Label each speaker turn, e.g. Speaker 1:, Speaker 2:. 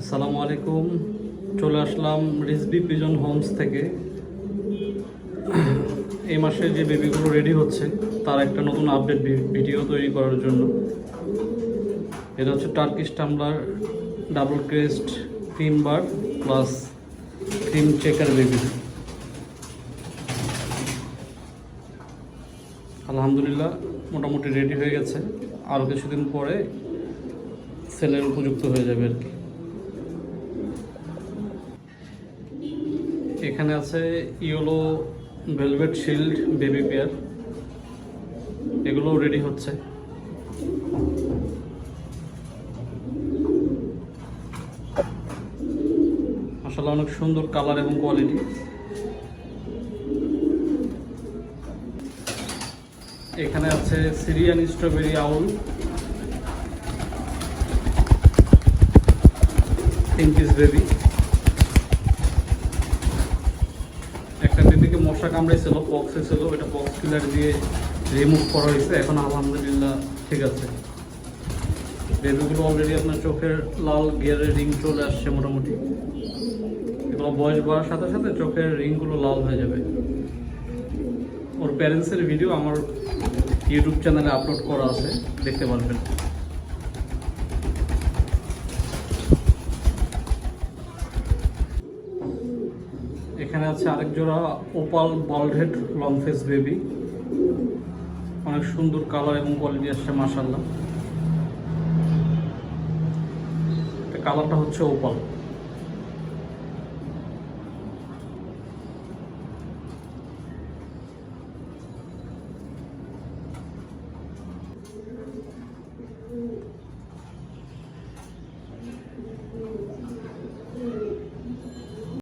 Speaker 1: আসসালামু আলাইকুম। চলে আসলাম রিসবি পিজন হোমস থেকে। এই মাসে যে বেবিগুলো রেডি হচ্ছে, তার একটা নতুন আপডেট ভিডিও তৈরি করার জন্য। এটা হচ্ছে Turkish tumbler double crest cream bar plus cream checker baby আলহামদুলিল্লাহ, মোটামুটি রেডি হয়ে গেছে। আরও কিছুদিন পরে সেলের উপযুক্ত হয়ে যাবে আর কি। এখানে আছে yellow velvet shield, baby pair. এগুলোও রেডি হচ্ছে। আসলে অনেক সুন্দর কালার এবং কোয়ালিটি এখানে আছে সিরিয়ান স্ট্রবেরি আউল। তিন পিস বেবি একটা বেবিকে মশা কামড়েছিল পক্স ছিল ওটা পক্স কিলার দিয়ে রিমুভ করা হয়েছে। এখন আলহামদুলিল্লাহ ঠিক আছে। বেবিগুলো অলরেডি আপনার চোখের লাল গিয়ারের রিং চলে আসছে মোটামুটি। এগুলো বয়স বাড়ার সাথে সাথে চোখের রিংগুলো লাল হয়ে যাবে। ওর প্যারেন্টসের ভিডিও আমার ইউটিউব চ্যানেলে আপলোড করা আছে, দেখতে পারবেন। এখানে আছে আরেক জোড়া opal baldhead long face baby অনেক সুন্দর কালার এবং কোয়ালিটি আসছে মাসাল্লাহ কালারটা হচ্ছে ওপাল।